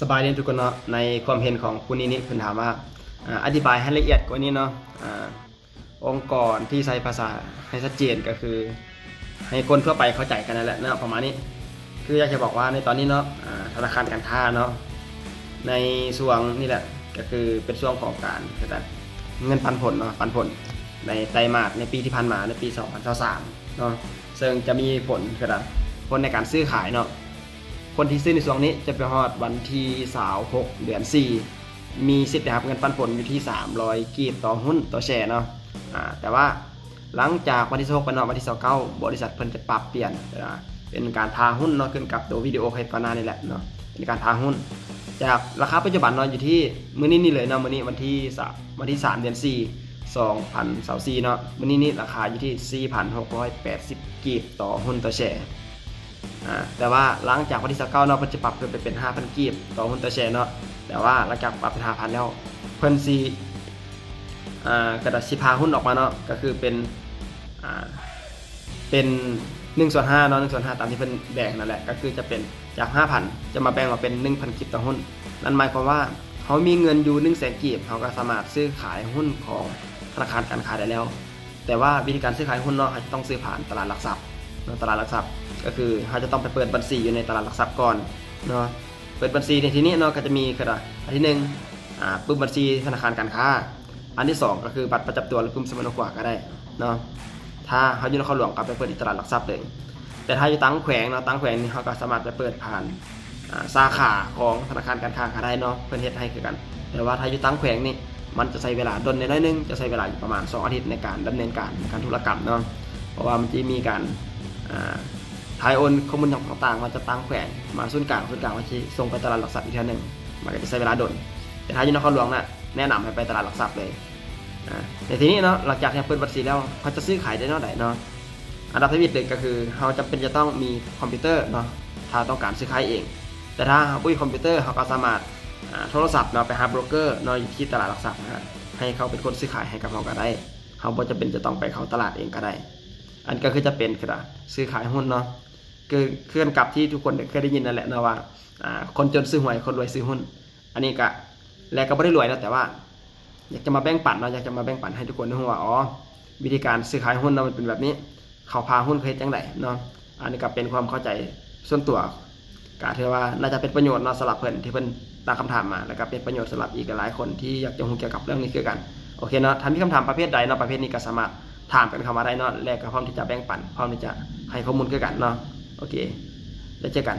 สบายดีทุกคนเนาะในความเห็นของคุณนินิเพิ่นถามว่าอธิบายให้ละเอียดกว่านี้เนาะอ่าองค์กรที่ใช้ภาษาให้ชัดเจนก็คือ ให้คนทั่วไปเข้าใจกันนั่นแหละเนาะประมาณนี้ คืออยากจะบอกว่าในตอนนี้เนาะธนาคารการค้าเนาะในช่วงนี่แหละก็คือเป็นช่วงของการเงินปันผลเนาะปันผลในไตรมาสในปีที่ผ่านมาในปี 2023เนาะซึ่งจะมีผลกระดับผลในการซื้อขายเนาะ คนที่ซื้อในช่วงนี้จะไปฮอดวันที่26เดือน4มีสิทธิ์นะครับเงินปันผลอยู่ที่ 300 กีบต่อหุ้นต่อแชร์เนาะอ่าแต่ว่าหลังจากวันที่26ไปเนาะวันที่29บริษัทเพิ่นจะปรับเปลี่ยนนะเป็นการพาหุ้นเนาะขึ้นกับตัววิดีโอคลิปก่อนหน้านี่แหละเนาะเป็นการพาหุ้น จากราคาปัจจุบันเนาะอยู่ที่มื้อนี้นี่เลยเนาะมื้อนี้วันที่3วันที่ 3 เดือน4 2024เนาะมื้อนี้นี่ราคาอยู่ที่ 4,680 กีบต่อหุ้นต่อแชร์ อ่าแต่ว่าหลังจากวันที่29เนาะเพิ่นจะปรับขึ้นไปเป็น 5,000 กีบต่อหุ้นต่อแชร์เนาะแต่ว่าหลังจากปรับเป็น5,000แล้วเพิ่นสิอ่ากระดาษสิพาหุ้นออกมาเนาะก็คือเป็นอ่าเป็น1ส่วน5เนาะ1ส่วน5ตามที่เพิ่นแบ่งนั่นแหละก็คือจะเป็นจาก 5,000 จะมาแบ่งออกเป็น 1,000กีบต่อหุ้น นั่นหมายความว่าเขามีเงินอยู่1แสนกีบเขาก็สามารถซื้อขายหุ้นของธนาคารการค้าได้แล้ว แต่ว่าวิธีการซื้อขายหุ้นเนาะเขาจะต้องซื้อผ่านตลาดหลักทรัพย์ เนาะตลาดหลักทรัพย์ ก็คือเขาจะต้องไปเปิดบัญชีอยู่ในตลาดหลักทรัพย์ก่อนเนาะเปิดบัญชีในที่นี้เนาะก็จะมีกระดาษอันที่หนึ่งอ่าปุ่มบัญชีธนาคารการค้า อันที่สองก็คือบัตรประจำตัวหรือปุ่มสมรกว่าก็ได้เนาะถ้าเขาอยู่นครหลวงก็ไปเปิดที่ตลาดหลักทรัพย์เลยแต่ถ้าอยู่ตั้งแขวงเนาะตั้งแขวงนี่เขาก็สามารถไปเปิดผ่านสาขาของธนาคารการค้าก็ได้เนาะเพื่อนเฮ็ดให้คือกัน แต่ว่าถ้าอยู่ตั้งแขวงนี่มันจะใช้เวลาดนในน้อยนึงจะใช้เวลาอยู่ประมาณ 2 อาทิตย์ในการดำเนินการการธุรกรรมเนาะเพราะว่ามันจะมีการ อ่าทายโอนข้อมูลต่างๆมันจะตั้งแขวนมาศูนกลางศูนกลางว่าที่ส่งไปตลาดหลักทรัพย์อีกทีหนึ่งมันก็จะใช้เวลาดนแต่ถ้าอยู่นครหลวงน่ะแนะนำให้ไปตลาดหลักทรัพย์เลยอ่าในทีนี้เนาะหลังจากที่เปิดบัญชีแล้วเขาจะซื้อขายได้เท่าไหร่เนาะอันดับที่หนึ่งก็คือเขาจำเป็นจะต้องมีคอมพิวเตอร์เนาะถ้าต้องการซื้อขายเอง แต่ถ้าเขาไม่มีคอมพิวเตอร์เขาก็สามารถโทรศัพท์เนาะไปหาโบรกเกอร์เนาะอยู่ที่ตลาดหลักทรัพย์นะฮะให้เขาเป็นคนซื้อขายให้กับเราก็ได้เขาบ่จะเป็นจะต้องไปเขาตลาดเองก็ได้ อันก็คือจะเป็นกระซื้อขายหุ้นเนาะคือเคลื่อนกลับที่ทุกคนเคยได้ยินนั่นแหละนะว่าคนจนซื้อหวยคนรวยซื้อหุ้น อันนี้ก็แล้วก็ไม่ได้รวยนะแต่ว่า อยากจะมาแบ่งปันเนาะอยากจะมาแบ่งปันให้ทุกคนได้รู้ว่าอ๋อวิธีการซื้อขายหุ้นเนาะมันเป็นแบบนี้ เขาพาหุ้นเคยจังไดเนาะอันนี้ก็เป็นความเข้าใจส่วนตัวก็ถือว่าน่าจะเป็นประโยชน์เนาะสำหรับเพิ่อนที่เพิ่นตั้งคำถามมาแล้วก็เป็นประโยชน์สำหรับอีกหลายคนที่อยากจะรู้เกี่ยวกับเรื่องนี้คือกันโอเคเนาะถ้ามีคำถามประเภทใดเนาะประเภทนี้ก็สามารถ ถามกันเข้ามาได้เนาะแลกก็พร้อมที่จะแบ่งปันพร้อมที่จะให้ข้อมูลกันเนาะโอเค แล้วเจอกัน